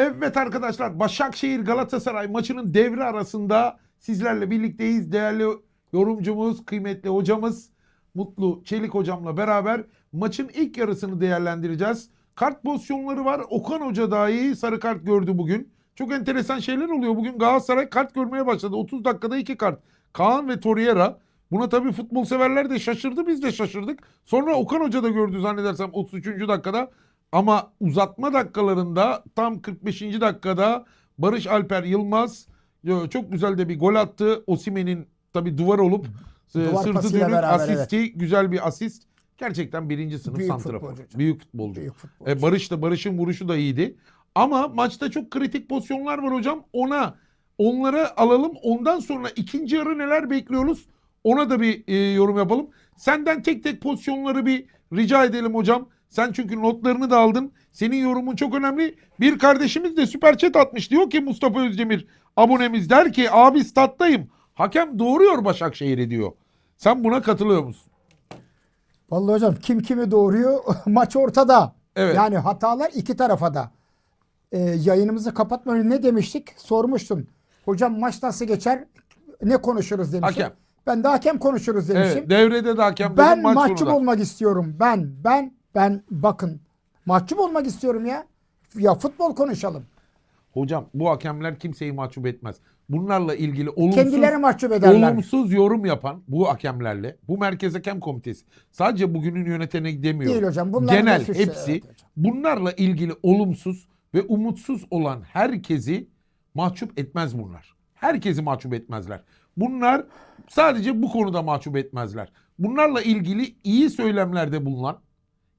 Evet arkadaşlar Başakşehir Galatasaray maçının devre arasında sizlerle birlikteyiz. Değerli yorumcumuz, kıymetli hocamız Mutlu Çelik hocamla beraber maçın ilk yarısını değerlendireceğiz. Kart pozisyonları var. Okan Hoca dahi sarı kart gördü bugün. Çok enteresan şeyler oluyor. Bugün Galatasaray kart görmeye başladı. 30 dakikada iki kart. Kaan ve Torreira. Buna tabii futbol severler de şaşırdı. Biz de şaşırdık. Sonra Okan Hoca da gördü zannedersem 33. dakikada. Ama uzatma dakikalarında tam 45. dakikada Barış Alper Yılmaz e, çok güzel de bir gol attı. Osimen'in tabii duvar olup e, Duvar sırtı dönük beraber, asisti güzel bir asist. Gerçekten birinci sınıf Büyük santrafor. futbolcu. Büyük futbolcu. Büyük futbolcu. E, Barış da Barış'ın vuruşu da iyiydi. Ama maçta çok kritik pozisyonlar var hocam. Ona onları alalım. Ondan sonra ikinci yarı neler bekliyoruz? Ona da bir e, yorum yapalım. Senden tek tek pozisyonları bir rica edelim hocam. Sen çünkü notlarını da aldın. Senin yorumun çok önemli. Bir kardeşimiz de süper chat atmış. Diyor ki Mustafa Özdemir abonemiz der ki abi stat'tayım. Hakem doğuruyor Başakşehir'i diyor. Sen buna katılıyor musun? Vallahi hocam kim kimi doğuruyor maç ortada. Evet. Yani hatalar iki tarafa da. Ee, yayınımızı kapatmadan ne demiştik? Sormuştun. Hocam maç nasıl geçer? Ne konuşuruz demiştim. Hakem. Ben de hakem konuşuruz demiştim. Evet, devrede de hakem ben dedim, maç mahcup sonunda. olmak istiyorum. Ben, ben, ben bakın. Mahcup olmak istiyorum ya. Ya futbol konuşalım. Hocam bu hakemler kimseyi mahcup etmez. Bunlarla ilgili olumsuz, Kendileri mahcup ederler. olumsuz yorum yapan bu hakemlerle bu Merkez Hakem Komitesi sadece bugünün yönetene demiyorum. Değil hocam, Genel hepsi- hepsi evet hocam. bunlarla ilgili olumsuz ve umutsuz olan herkesi mahcup etmez bunlar. Herkesi mahcup etmezler. Bunlar sadece bu konuda mahcup etmezler. Bunlarla ilgili iyi söylemlerde bulunan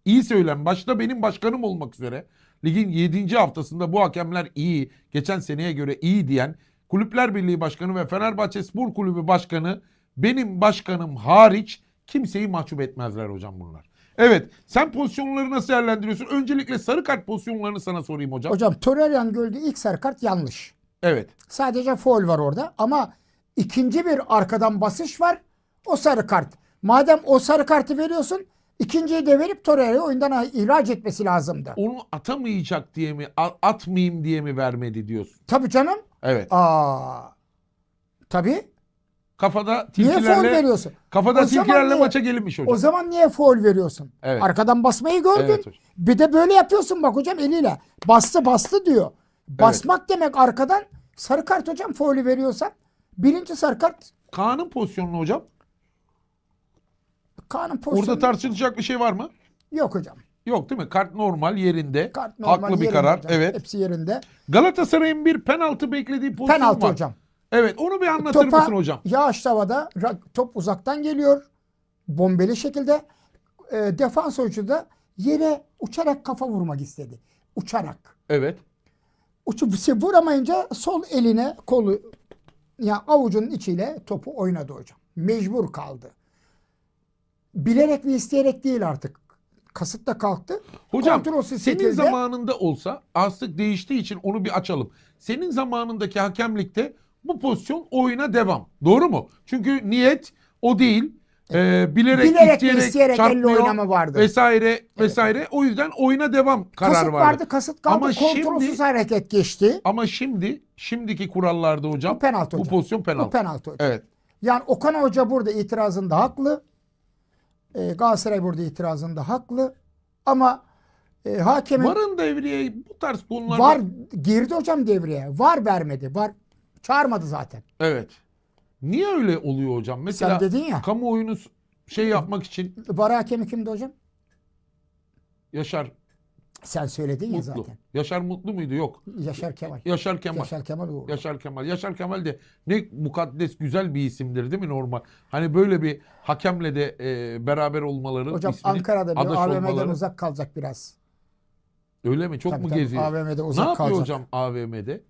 iyi söylem. Başta benim başkanım olmak üzere ligin 7. haftasında bu hakemler iyi, geçen seneye göre iyi diyen Kulüpler Birliği Başkanı ve Fenerbahçe Spor Kulübü Başkanı benim başkanım hariç kimseyi mahcup etmezler hocam bunlar. Evet sen pozisyonları nasıl değerlendiriyorsun? Öncelikle sarı kart pozisyonlarını sana sorayım hocam. Hocam Torreira'nın gördüğü ilk sarı kart yanlış. Evet. Sadece foul var orada ama ikinci bir arkadan basış var. O sarı kart. Madem o sarı kartı veriyorsun ikinciyi de verip Torreira'yı oyundan ihraç etmesi lazımdı. Onu atamayacak diye mi, atmayayım diye mi vermedi diyorsun? Tabii canım. Evet. Aa. Tabii. Kafada Niye foul tilkilerle, veriyorsun? kafada O tilkilerle niye- maça gelinmiş hocam. O zaman niye foul veriyorsun? Evet. Arkadan basmayı gördün. Evet hocam. Bir de böyle yapıyorsun bak hocam eliyle. Bastı bastı diyor. Basmak demek arkadan sarı kart hocam faulü veriyorsan. Birinci sarı kart Kaan'ın pozisyonunu hocam. Kaan'ın pozisyonu Orada tartışılacak bir şey var mı? yok hocam. Yok değil mi? Kart normal yerinde. Kart normal Haklı bir yerinde karar. hocam. Evet. Hepsi yerinde. Galatasaray'ın bir penaltı beklediği pozisyon Penaltı var. hocam. Evet onu bir anlatır Topa mısın hocam? yağış havada top uzaktan geliyor. Bombeli şekilde. E, defans oyuncu da yere uçarak kafa vurmak istedi. Uçarak. Evet. Uçup şey vuramayınca sol eline kolu ya avucunun içiyle topu oynadı hocam. Mecbur kaldı. Bilerek ve isteyerek değil artık. Kasıtla kalktı. Hocam Kontrolsüz senin şekilde- zamanında olsa artık değiştiği için onu bir açalım. Senin zamanındaki hakemlikte bu pozisyon oyuna devam. Doğru mu? Çünkü niyet o değil. Ee, bilerek, Bilerek isteyerek, isteyerek elle oynama vardı. Vesaire vesaire. O yüzden oyuna devam kararı kasıt vardı. vardı, kasıt kaldı. Ama Kontrolsüz şimdi- hareket geçti. Ama şimdi şimdiki kurallarda hocam Bu penaltı bu hocam. pozisyon penaltı. Bu penaltı hocam. Evet. Yani Okan Hoca burada itirazında haklı. E, Galatasaray burada itirazında haklı. Ama e, hakemin Varın devreye bu tarz konularda var girdi hocam devreye. Var vermedi. Var çağırmadı zaten. Evet. Niye öyle oluyor hocam? Mesela dedin ya. kamuoyunu şey yapmak için Var hakemi kimdi hocam? Yaşar Sen söyledin ya Mutlu. zaten. Yaşar Mutlu muydu? Yok. Yaşar Kemal. Yaşar Kemal. Yaşar Kemal Uğurlu. Yaşar Kemal. Yaşar Kemal de ne mukaddes güzel bir isimdir değil mi normal? Hani böyle bir hakemle de e, beraber olmaları Hocam isminin Ankara'da bir AVM'den olmaları- uzak kalacak biraz. Öyle mi? Çok Tabii mu tabii, geziyor? AVM'de ne uzak yapıyor kalacak. hocam AVM'de?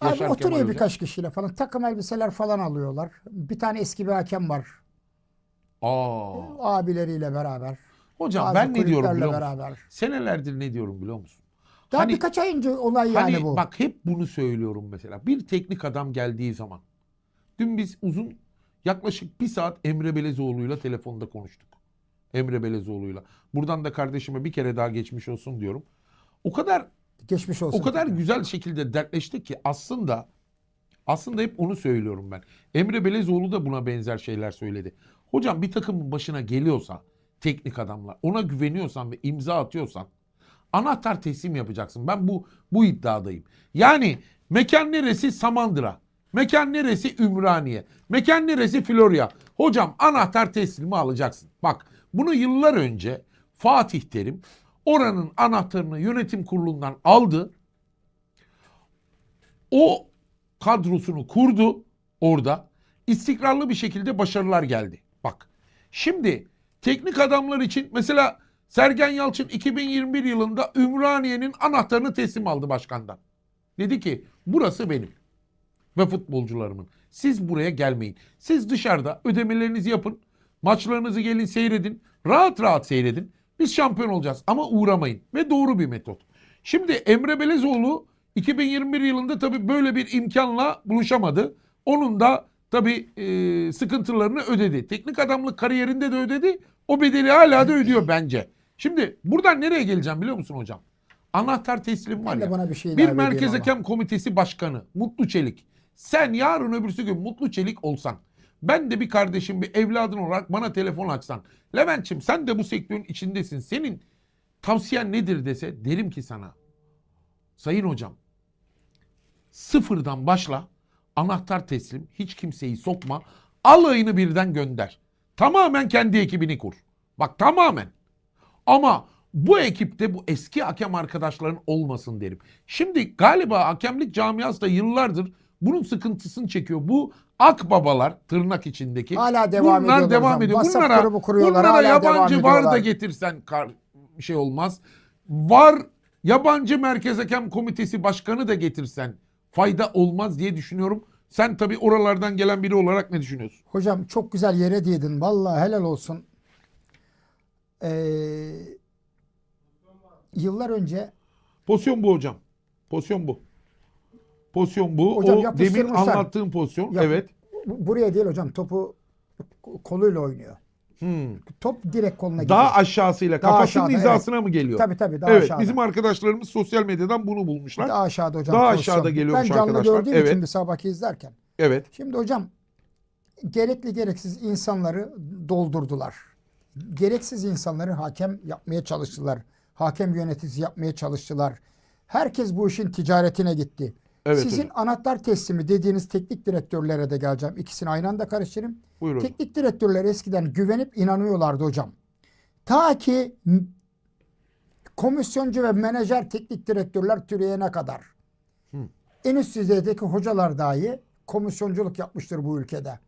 Abi Yaşar oturuyor Kemal hocam. birkaç kişiyle falan. Takım elbiseler falan alıyorlar. Bir tane eski bir hakem var. Aa. Abileriyle beraber. Hocam Bazı ben ne diyorum biliyor musun? beraber. Senelerdir ne diyorum biliyor musun? Daha Hani- birkaç ay önce olay yani hani bu. bak hep bunu söylüyorum mesela. Bir teknik adam geldiği zaman. Dün biz uzun yaklaşık bir saat Emre Belezoğlu'yla telefonda konuştuk. Emre Belezoğlu'yla. Buradan da kardeşime bir kere daha geçmiş olsun diyorum. O kadar Geçmiş olsun. O kadar tekrar. güzel şekilde dertleştik ki aslında aslında hep onu söylüyorum ben. Emre Belezoğlu da buna benzer şeyler söyledi. Hocam bir takımın başına geliyorsa teknik adamlar ona güveniyorsan ve imza atıyorsan anahtar teslim yapacaksın. Ben bu bu iddiadayım. Yani mekan neresi Samandıra. Mekan neresi Ümraniye. Mekan neresi Florya. Hocam anahtar teslimi alacaksın. Bak bunu yıllar önce Fatih Terim oranın anahtarını yönetim kurulundan aldı. O kadrosunu kurdu orada. İstikrarlı bir şekilde başarılar geldi. Bak şimdi teknik adamlar için mesela Sergen Yalçın 2021 yılında Ümraniye'nin anahtarını teslim aldı başkandan. Dedi ki burası benim ve futbolcularımın. Siz buraya gelmeyin. Siz dışarıda ödemelerinizi yapın. Maçlarınızı gelin seyredin. Rahat rahat seyredin. Biz şampiyon olacağız ama uğramayın. Ve doğru bir metot. Şimdi Emre Belezoğlu 2021 yılında tabii böyle bir imkanla buluşamadı. Onun da tabii e, sıkıntılarını ödedi. Teknik adamlık kariyerinde de ödedi. O bedeli hala da ödüyor bence. Şimdi buradan nereye geleceğim biliyor musun hocam? Anahtar teslim var Ben ya. buna bir şey Bir Merkez. Hakem Komitesi Başkanı Mutlu Çelik. Sen yarın öbürsü gün Mutlu Çelik olsan. Ben de bir kardeşim bir evladın olarak bana telefon açsan. Levent'çim sen de bu sektörün içindesin. Senin tavsiyen nedir dese derim ki sana. Sayın hocam sıfırdan başla. Anahtar teslim. Hiç kimseyi sokma. Alayını birden gönder. Tamamen kendi ekibini kur. Bak tamamen. Ama bu ekipte bu eski hakem arkadaşların olmasın derim. Şimdi galiba hakemlik camiası da yıllardır bunun sıkıntısını çekiyor. Bu akbabalar tırnak içindeki. Hala devam bunlar devam ediyor. WhatsApp Bunlara, grubu kuruyorlar, bunlara hala devam yabancı var da getirsen kar, şey olmaz. Var yabancı merkez hakem komitesi başkanı da getirsen fayda olmaz diye düşünüyorum. Sen tabii oralardan gelen biri olarak ne düşünüyorsun? Hocam çok güzel yere değdin. Vallahi helal olsun. Ee, yıllar önce Pozisyon bu hocam. Pozisyon bu. Pozisyon bu. Hocam o demin yapıştırmışlar. anlattığım pozisyon. Yap- Evet. bu- buraya değil hocam topu koluyla oynuyor. Hmm. Top direkt koluna gidiyor. Daha aşağısıyla Daha kafasının aşağıda, hizasına mı geliyor? Tabii tabii daha evet. aşağıda. Bizim arkadaşlarımız sosyal medyadan bunu bulmuşlar. Daha aşağıda hocam. Daha pozisyon. aşağıda geliyormuş Ben canlı arkadaşlar. gördüğüm Evet. için bir sabah izlerken. Evet. Şimdi hocam gerekli gereksiz insanları doldurdular. Gereksiz insanları hakem yapmaya çalıştılar. Hakem yöneticisi yapmaya çalıştılar. Herkes bu işin ticaretine gitti. Evet Sizin hocam. anahtar teslimi dediğiniz teknik direktörlere de geleceğim. İkisini aynı anda karıştırayım. Buyurun. Teknik direktörler eskiden güvenip inanıyorlardı hocam. Ta ki komisyoncu ve menajer teknik direktörler türeyene kadar. Hı. En üst düzeydeki hocalar dahi komisyonculuk yapmıştır bu ülkede.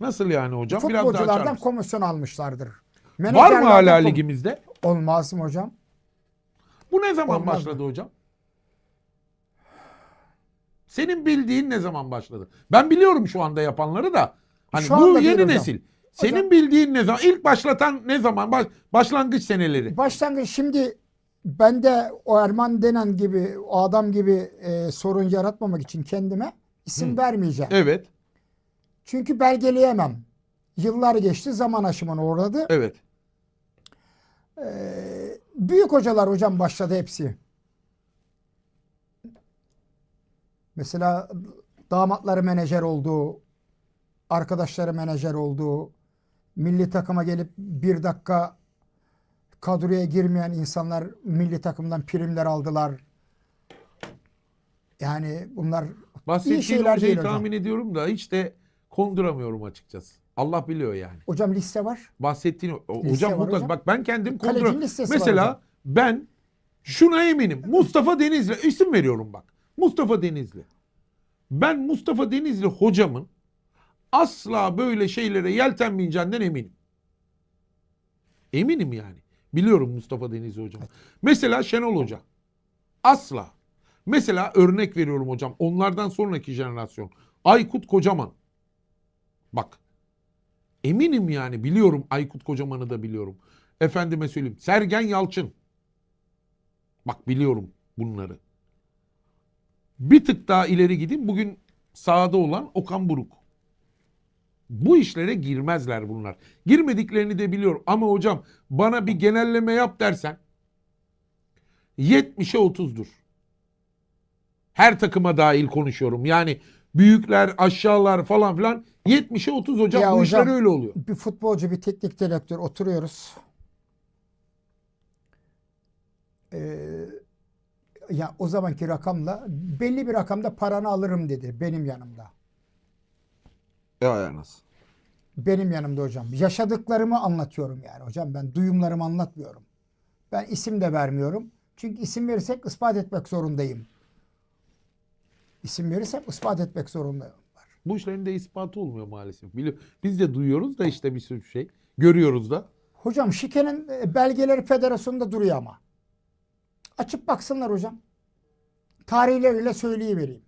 Nasıl yani hocam? Biraz daha Futbolculardan komisyon almışlardır. Var mı Menajerlerden hala ligimizde? Olmaz mı hocam? Bu ne zaman Olmaz başladı hocam? Senin bildiğin ne zaman başladı? Ben biliyorum şu anda yapanları da. Hani Şu bu yeni hocam. nesil. Senin Hocam- bildiğin ne zaman? İlk başlatan ne zaman? Baş- başlangıç seneleri. Başlangıç şimdi ben de o Erman denen gibi o adam gibi e, sorun yaratmamak için kendime isim Hı. vermeyeceğim. Evet. Çünkü belgeleyemem. Yıllar geçti zaman aşımına uğradı. Evet. Ee, büyük hocalar hocam başladı hepsi. Mesela damatları menajer oldu, arkadaşları menajer oldu, milli takıma gelip bir dakika kadroya girmeyen insanlar milli takımdan primler aldılar. Yani bunlar Bahsettiğin şeyler hocayı değil hocam. tahmin ediyorum da hiç de konduramıyorum açıkçası. Allah biliyor yani. hocam liste var. Bahsettiğin o- Liste hocam mutlak hocam. bak ben kendim konduramıyorum. Mesela ben şuna eminim. Mustafa Denizli isim veriyorum bak. Mustafa Denizli. Ben Mustafa Denizli hocamın asla böyle şeylere yeltenmeyeceğinden eminim. Eminim yani. Biliyorum Mustafa Denizli hocam. Mesela Şenol Hoca. Asla. Mesela örnek veriyorum hocam. Onlardan sonraki jenerasyon. Aykut Kocaman. Bak. Eminim yani biliyorum Aykut Kocaman'ı da biliyorum. Efendime söyleyeyim. Sergen Yalçın. Bak biliyorum bunları. Bir tık daha ileri gideyim. Bugün sahada olan Okan Buruk. Bu işlere girmezler bunlar. Girmediklerini de biliyorum. Ama hocam bana bir genelleme yap dersen 70'e 30'dur. Her takıma dahil konuşuyorum. Yani büyükler, aşağılar falan filan 70'e 30 hocam. Ya Bu işler hocam, öyle oluyor. Bir futbolcu, bir teknik direktör oturuyoruz. Ee, ya o zamanki rakamla belli bir rakamda paranı alırım dedi benim yanımda. Ya nasıl? Benim yanımda hocam. Yaşadıklarımı anlatıyorum yani hocam. Ben duyumlarımı anlatmıyorum. Ben isim de vermiyorum. Çünkü isim verirsek ispat etmek zorundayım. İsim verirsem ispat etmek zorundayım. Bu işlerin de ispatı olmuyor maalesef. Biz de duyuyoruz da işte bir sürü şey. Görüyoruz da. Hocam şikenin e, belgeleri federasyonda duruyor ama. Açıp baksınlar hocam. Tarihleriyle söyleyivereyim.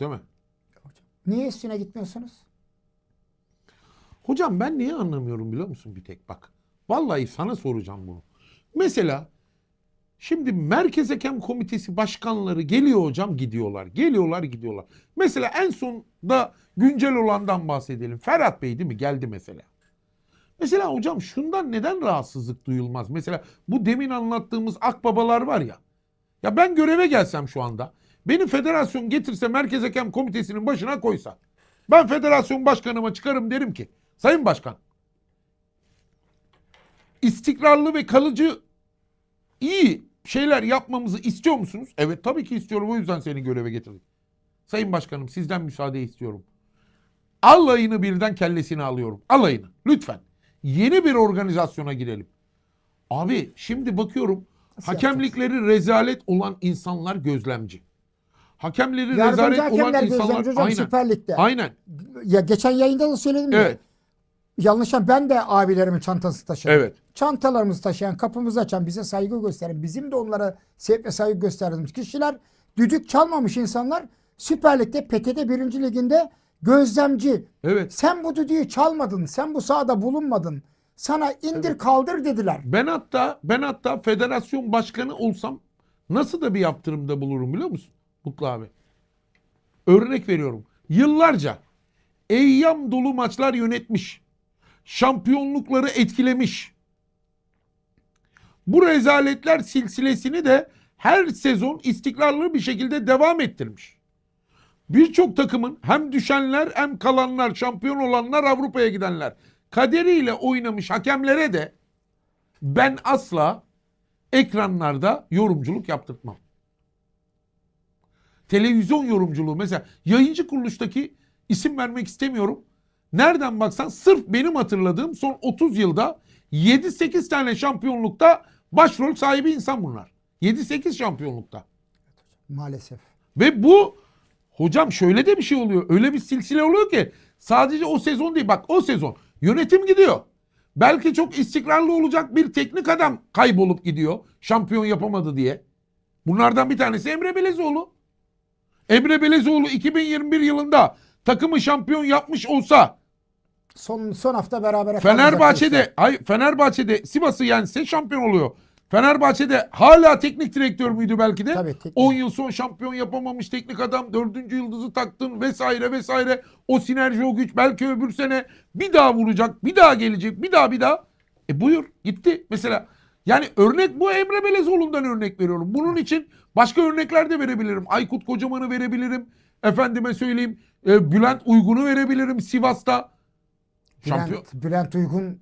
Değil mi? Niye üstüne gitmiyorsunuz? Hocam ben niye anlamıyorum biliyor musun bir tek bak. Vallahi sana soracağım bunu. Mesela şimdi Merkez Hakem Komitesi başkanları geliyor hocam gidiyorlar. Geliyorlar gidiyorlar. Mesela en son da güncel olandan bahsedelim. Ferhat Bey değil mi? Geldi mesela. Mesela hocam şundan neden rahatsızlık duyulmaz? Mesela bu demin anlattığımız akbabalar var ya. Ya ben göreve gelsem şu anda. Beni federasyon getirse Merkez Hakem Komitesi'nin başına koysa. Ben federasyon başkanıma çıkarım derim ki. Sayın Başkan. istikrarlı ve kalıcı iyi şeyler yapmamızı istiyor musunuz? Evet tabii ki istiyorum. O yüzden seni göreve getirdik. Sayın Başkanım sizden müsaade istiyorum. Alayını birden kellesini alıyorum. Alayını. Lütfen. Yeni bir organizasyona girelim. Abi şimdi bakıyorum Nasıl hakemlikleri rezalet olan insanlar gözlemci. Hakemleri Yardımcı rezalet olan hakemler insanlar gözlemci hocam aynen. Süper Lig'de. Aynen. Ya geçen yayında da söyledim ya. Evet. Yanlışan ben de abilerimin çantası taşıdım. Evet. Çantalarımızı taşıyan, kapımızı açan, bize saygı gösteren, bizim de onlara sevk ve saygı gösterdiğimiz kişiler, düdük çalmamış insanlar Süper Lig'de, PTT 1. Liginde gözlemci. Evet. Sen bu düdüğü çalmadın, sen bu sahada bulunmadın. Sana indir kaldır dediler. Ben hatta ben hatta federasyon başkanı olsam nasıl da bir yaptırımda bulurum biliyor musun? Mutlu abi. Örnek veriyorum. Yıllarca eyyam dolu maçlar yönetmiş. Şampiyonlukları etkilemiş. Bu rezaletler silsilesini de her sezon istikrarlı bir şekilde devam ettirmiş. Birçok takımın hem düşenler hem kalanlar, şampiyon olanlar, Avrupa'ya gidenler kaderiyle oynamış hakemlere de ben asla ekranlarda yorumculuk yaptırtmam. Televizyon yorumculuğu mesela yayıncı kuruluştaki isim vermek istemiyorum. Nereden baksan sırf benim hatırladığım son 30 yılda 7-8 tane şampiyonlukta başrol sahibi insan bunlar. 7-8 şampiyonlukta. Maalesef. Ve bu hocam şöyle de bir şey oluyor. Öyle bir silsile oluyor ki sadece o sezon değil. Bak o sezon yönetim gidiyor. Belki çok istikrarlı olacak bir teknik adam kaybolup gidiyor. Şampiyon yapamadı diye. Bunlardan bir tanesi Emre Belezoğlu. Emre Belezoğlu 2021 yılında takımı şampiyon yapmış olsa Son son hafta beraber Fenerbahçe'de ay Fenerbahçe'de Sivas'ı yense şampiyon oluyor. Fenerbahçe'de hala teknik direktör müydü belki de? Tabii, teknik. 10 yıl son şampiyon yapamamış teknik adam. Dördüncü yıldızı taktın vesaire vesaire. O sinerji o güç belki öbür sene bir daha vuracak. Bir daha gelecek. Bir daha bir daha. E buyur gitti. Mesela yani örnek bu Emre Belezoğlu'ndan örnek veriyorum. Bunun için başka örnekler de verebilirim. Aykut Kocaman'ı verebilirim. Efendime söyleyeyim e, Bülent Uygun'u verebilirim Sivas'ta. Şampiyon. Bülent, Bülent Uygun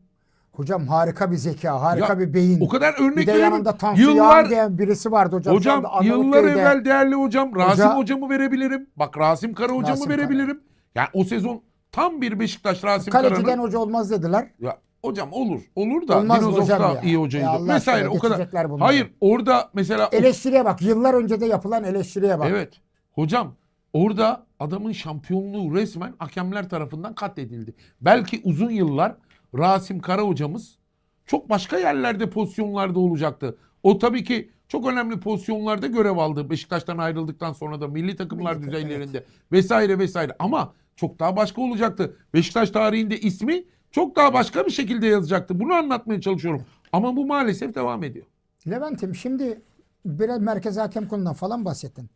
hocam harika bir zeka, harika Ya, bir beyin. O kadar örnek bir de yanında Tansu Yıllar Yağan diye birisi vardı hocam. Şu Hocam anda yıllar Arnavutköy'de. evvel değerli hocam Rasim Hoca- hocamı verebilirim. Bak Rasim Kara hocamı Rasim Kara. verebilirim. Yani o sezon tam bir Beşiktaş Rasim Kaleciden Kara'nın. hoca olmaz dediler. Ya hocam olur. Olur da Olmaz hocam da ya. iyi hocaydı. Ya Allah Vesaire aşkına o kadar. geçecekler bunları. Hayır orada mesela o- Eleştiriye bak. Yıllar önce de yapılan eleştiriye bak. Evet. Hocam orada adamın şampiyonluğu resmen hakemler tarafından katledildi. Belki uzun yıllar Rasim Kara hocamız çok başka yerlerde pozisyonlarda olacaktı. O tabii ki çok önemli pozisyonlarda görev aldı. Beşiktaş'tan ayrıldıktan sonra da milli takımlar Milli düzeylerinde vesaire vesaire. Ama çok daha başka olacaktı. Beşiktaş tarihinde ismi çok daha başka bir şekilde yazacaktı. Bunu anlatmaya çalışıyorum. Ama bu maalesef devam ediyor. Levent'im şimdi biraz Merkez Hakem Kurulu'ndan falan bahsettin.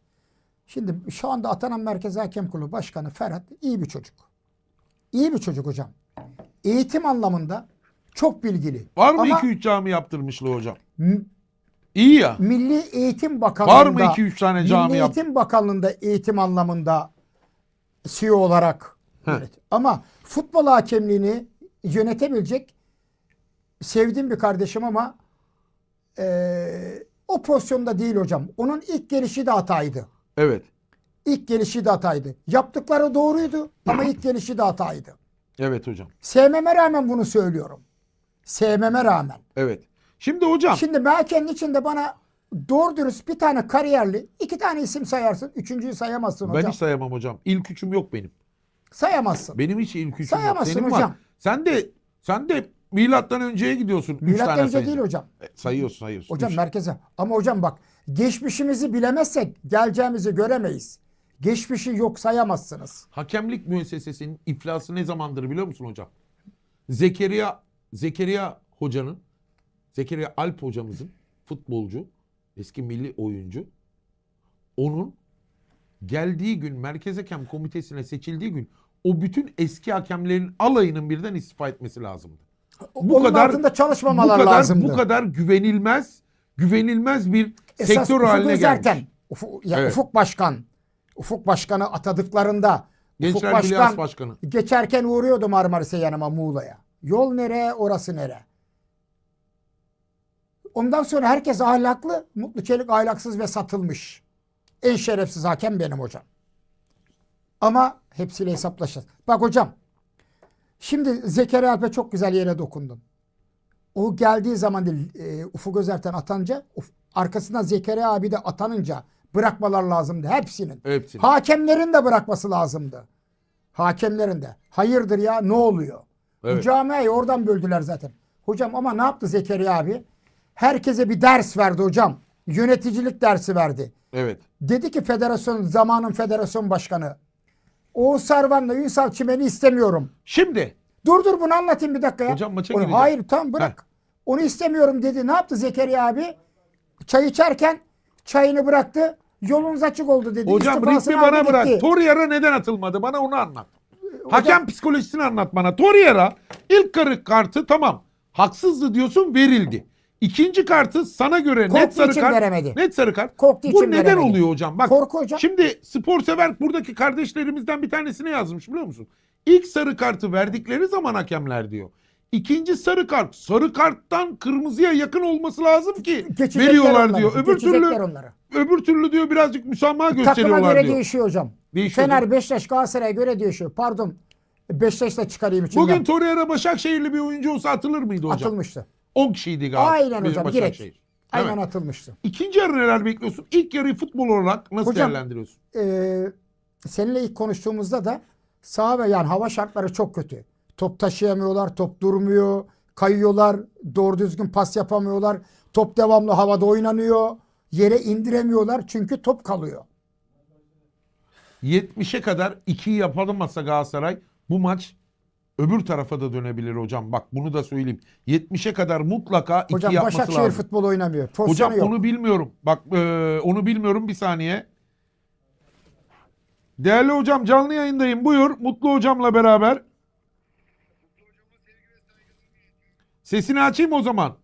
Şimdi şu anda atanan Merkez Hakem Kurulu Başkanı Ferhat iyi bir çocuk. İyi bir çocuk hocam. Eğitim anlamında çok bilgili. Var mı Ama 2-3 cami yaptırmışlığı hocam? İyi ya. Milli Eğitim Bakanlığı'nda Var mı 2-3 tane cami Milli yap? Eğitim Bakanlığı'nda eğitim anlamında CEO olarak Heh. yönet- ama futbol hakemliğini yönetebilecek sevdiğim bir kardeşim ama eee, o pozisyonda değil hocam. Onun ilk gelişi de hataydı. Evet. İlk gelişi de hataydı. Yaptıkları doğruydu ama ilk gelişi de hataydı. Evet hocam. Sevmeme rağmen bunu söylüyorum. Sevmeme rağmen. Evet. Şimdi hocam. Şimdi Melken'in içinde bana doğru dürüst bir tane kariyerli, iki tane isim sayarsın. Üçüncüyü sayamazsın ben hocam. hiç sayamam hocam. İlk üçüm yok benim. sayamazsın. Benim hiç ilk üçüm yok. Sayamazsın hocam. var. Sen de sen de milattan önceye gidiyorsun. Milattan önce sayınca. değil hocam. E, sayıyorsun sayıyorsun. Hocam Üç. merkeze. Ama hocam bak geçmişimizi bilemezsek geleceğimizi göremeyiz. Geçmişi yok sayamazsınız. Hakemlik müessesesinin iflası ne zamandır biliyor musun hocam? Zekeriya Zekeriya hocanın Zekeriya Alp hocamızın futbolcu, eski milli oyuncu onun geldiği gün Merkez Hakem Komitesi'ne seçildiği gün o bütün eski hakemlerin alayının birden istifa etmesi lazımdı. Bu Onun kadar- altında Bu çalışmamalar kadar lazımdı. bu kadar güvenilmez güvenilmez bir Esas sektör haline gelmiş. Ufuk, ya Evet. Ufuk Başkan, Ufuk Başkan'ı atadıklarında Gençler Ufuk Başkan Başkanı. geçerken uğruyordu Marmaris'e yanıma Muğla'ya. Yol nere, orası nere? Ondan sonra herkes ahlaklı, Mutlu Çelik ahlaksız ve satılmış. En şerefsiz hakem benim hocam. Ama hepsiyle hesaplaşacağız. Bak hocam, şimdi Zekeriya Alp'e çok güzel yere dokundun. O geldiği zaman e, Ufuk Özerten atanca, Uf- arkasından Zekeriya abi de atanınca bırakmalar lazımdı hepsinin. Hepsini. Hakemlerin de bırakması lazımdı. Hakemlerin de. Hayırdır ya ne oluyor? Bu Evet. camiayı oradan böldüler zaten. Hocam ama ne yaptı Zekeriya abi? Herkese bir ders verdi hocam. Yöneticilik dersi verdi. Evet. Dedi ki federasyon zamanın federasyon başkanı. Oğuz Sarvan'la Ünsal Çimen'i istemiyorum. Şimdi Dur dur bunu anlatayım bir dakika ya. Hocam maça gireceğiz. Hayır tamam bırak. Onu istemiyorum dedi. Ne yaptı Zekeriya abi? Çay içerken çayını bıraktı. Yolunuz açık oldu dedi. Hocam ritmi bana aldı bırak. gitti. Torreira neden atılmadı? Bana onu anlat. Hakem psikolojisini anlat bana. Torreira ilk karı kartı tamam. Haksızdı diyorsun verildi. İkinci kartı sana göre net sarı için kart. veremedi. Net sarı kart. Korktuğu Bu neden veremedi. oluyor hocam? Bak Korku hocam. şimdi spor sever buradaki kardeşlerimizden bir tanesine yazmış biliyor musun? İlk sarı kartı verdikleri zaman hakemler diyor. İkinci sarı kart sarı karttan kırmızıya yakın olması lazım ki Geçecekler veriyorlar onları, diyor. Öbür geçecekler türlü onları. Öbür türlü diyor birazcık müsamaha Takıma gösteriyorlar göre diyor. değişiyor hocam. Değişiyor Fener, değil mi? Beşiktaş, Galatasaray'a göre değişiyor. Pardon. Beşiktaş'ta çıkarayım içinden. Bugün Torreira Başakşehirli bir oyuncu olsa atılır mıydı hocam? atılmıştı. 10 kişiydi galiba. Aynen hocam direkt. Aynen Evet. atılmıştı. İkinci yarı neler bekliyorsun? İlk yarıyı futbol olarak nasıl Hocam, değerlendiriyorsun? Ee, seninle ilk konuştuğumuzda da saha ve yani hava şartları çok kötü. Top taşıyamıyorlar, top durmuyor, kayıyorlar, doğru düzgün pas yapamıyorlar. Top devamlı havada oynanıyor. Yere indiremiyorlar çünkü top kalıyor. 70'e kadar 2'yi yapamazsa Galatasaray bu maç öbür tarafa da dönebilir hocam. Bak bunu da söyleyeyim. 70'e kadar mutlaka 2 Hocam yapması Başakşehir lazım. futbol oynamıyor. Pozisyonu Hocam yok. onu bilmiyorum. Bak e, onu bilmiyorum bir saniye. Değerli hocam canlı yayındayım. Buyur Mutlu hocamla beraber. Sesini açayım o zaman.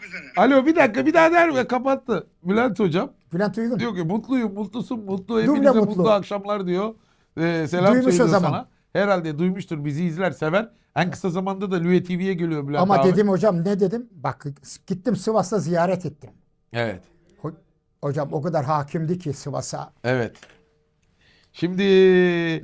Görüşmek üzere. Alo bir dakika bir daha der ve kapattı. Bülent hocam Bülent Uygun. diyor ki mutluyum mutlusun mutlu hepinize mutlu. mutlu. akşamlar diyor. Ee, selam Duymuş o söylüyor zaman. sana. Herhalde duymuştur bizi izler sever. En kısa zamanda da Lüye TV'ye geliyor Bülent Ama abi. dedim hocam ne dedim? Bak gittim Sivas'ta ziyaret ettim. Evet. Ho- Hocam o kadar hakimdi ki Sivas'a. Evet. Şimdi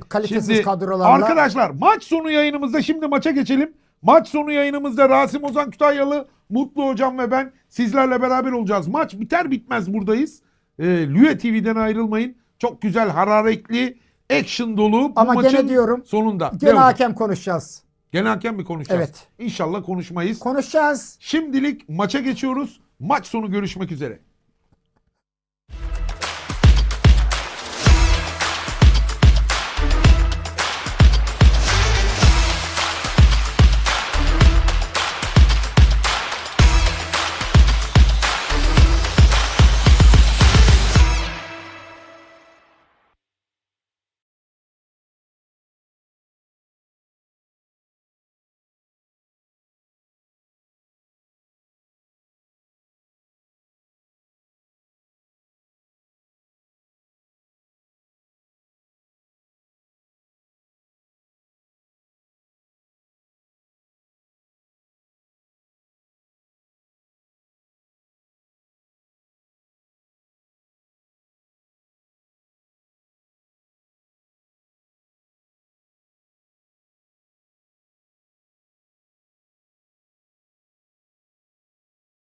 Kalitesiz şimdi kadrolarla- arkadaşlar maç sonu yayınımızda şimdi maça geçelim. Maç sonu yayınımızda Rasim Ozan Kütahyalı, Mutlu Hocam ve ben sizlerle beraber olacağız. Maç biter bitmez buradayız. Ee, Lüye TV'den ayrılmayın. Çok güzel, hararetli, action dolu bu Ama maçın gene diyorum, sonunda. Gene hakem konuşacağız. Gene hakem mi konuşacağız? Evet. İnşallah konuşmayız. Konuşacağız. Şimdilik maça geçiyoruz. Maç sonu görüşmek üzere.